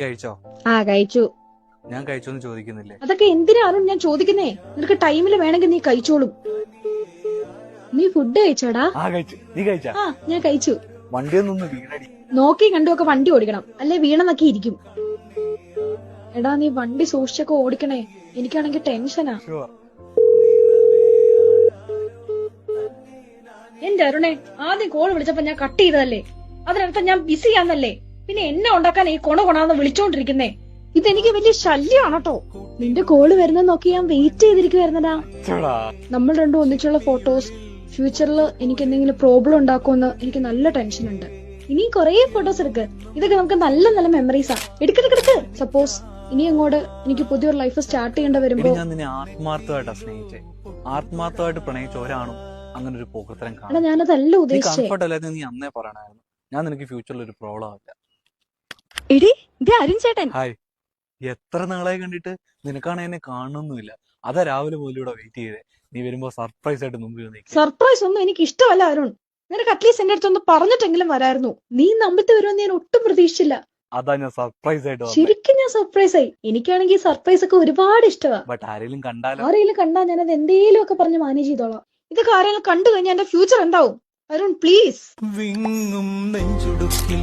കഴിച്ചോ? ആ കഴിച്ചു. ഞാൻ കഴിച്ചോന്ന് ചോദിക്കുന്നില്ലേ? അതൊക്കെ എന്തിനാ അരുൺ ഞാൻ ചോദിക്കുന്നേ? നിനക്ക് ടൈമിൽ വേണമെങ്കിൽ നീ കഴിച്ചോളും. നീ ഫുഡ് കഴിച്ചോടാ? ആ കഴിച്ചു. നീ കഴിച്ചാ? ആ ഞാൻ കഴിച്ചു. വണ്ടിയൊന്നും വീണടി. നോക്കി കണ്ടുമൊക്കെ വണ്ടി ഓടിക്കണം. അല്ലെ വീണെന്നൊക്കെ ഇരിക്കും. എടാ നീ വണ്ടി സൂക്ഷിച്ചൊക്കെ ഓടിക്കണേ. എനിക്കാണെങ്കിൽ ടെൻഷനാ. ഷുവർ എന്റെ അരുണേ ആദ്യം കോൾ വിളിച്ചപ്പോ ഞാൻ കട്ട് ചെയ്തതല്ലേ? അതിനർത്ഥം ഞാൻ ബിസി ആന്നല്ലേ? പിന്നെ എന്നെ ഉണ്ടാക്കാൻ ഈ കൊണ കൊണാന്ന് വിളിച്ചോണ്ടിരിക്കുന്നേ. ഇതെനിക്ക് വലിയ ശല്യമാണ് കേട്ടോ നിന്റെ കോൾ വരുന്ന നോക്കി ഞാൻ വെയിറ്റ് ചെയ്തിരിക്കുവായിരുന്നടാ. നമ്മൾ രണ്ടും ഒന്നിച്ചുള്ള ഫോട്ടോസ് ഫ്യൂച്ചറിൽ എനിക്ക് എന്തെങ്കിലും പ്രോബ്ലം ഉണ്ടാക്കുമെന്ന് എനിക്ക് നല്ല ടെൻഷൻ ഉണ്ട്. ഇനി കുറേ ഫോട്ടോസ് എടുക്ക്. ഇതൊക്കെ നമുക്ക് നല്ല നല്ല മെമ്മറീസ് മെമ്മറീസാ എടുക്കെടുക്കെടുക്ക് സപ്പോസ് ഇനി അങ്ങോട്ട് എനിക്ക് പുതിയൊരു ലൈഫ് സ്റ്റാർട്ട് ചെയ്യേണ്ട വരുമ്പോ ഞാൻ നിന്നെ ആത്മാർത്ഥമായിട്ടാ സ്നേഹിച്ചേ. ആത്മാർത്ഥമായിട്ട് പ്രണയിച്ച ഒരാണും അങ്ങനെ ഒരു പോക്കത്തരം കാണാം ഞാനതല്ല ഉദ്ദേശിച്ചു. ഉദ്ദേശിച്ചേ നീ അന്നേ പറയണായിരുന്നു. ഞാൻ നിനക്ക് ഫ്യൂച്ചറിൽ ഒരു പ്രോബ്ലം ആവില്ല എടി ഇത് അരുൺ ചേട്ടൻ. ഹായ്. എത്ര നാളായി കണ്ടിട്ട് നിനക്കാണ് എന്നെ കാണണമെന്നില്ല അതാ രാവിലെ പോലും ഇവിടെ വെയിറ്റ് ചെയ്തേ. നീ വരുമ്പോ സർപ്രൈസ് ആയിട്ട് മുമ്പിൽ വന്നേക്ക് സർപ്രൈസ് ഒന്നും എനിക്ക് ഇഷ്ടമല്ല അരുൺ. നിനക്ക് അറ്റ്ലീസ്റ്റ് എന്റെ അടുത്തൊന്ന് പറഞ്ഞിട്ടെങ്കിലും വരായിരുന്നു. നീ നമ്പിട്ട് വരുമെന്ന് ഞാൻ ഒട്ടും പ്രതീക്ഷിച്ചില്ല. അതാ ഞാൻ സർപ്രൈസ് ആയിട്ട് ശരിക്കും ഞാൻ സർപ്രൈസ് ആയി. എനിക്കാണെങ്കിൽ സർപ്രൈസ് ഒക്കെ ഒരുപാട് ഇഷ്ടമാ ബട്ട് ആരെങ്കിലും കണ്ടാലോ? ആരെങ്കിലും കണ്ടാ ഞാൻ അത് എന്തേലും ഒക്കെ പറഞ്ഞ് മാനേജ് ചെയ്തോളാം. ഇതൊക്കെ ആരെങ്കിലും കണ്ടു കഴിഞ്ഞാൽ എന്റെ ഫ്യൂച്ചർ എന്താവും? അരുൺ പ്ലീസ് വിങ്ങും നെഞ്ചുടുക്കിൽ.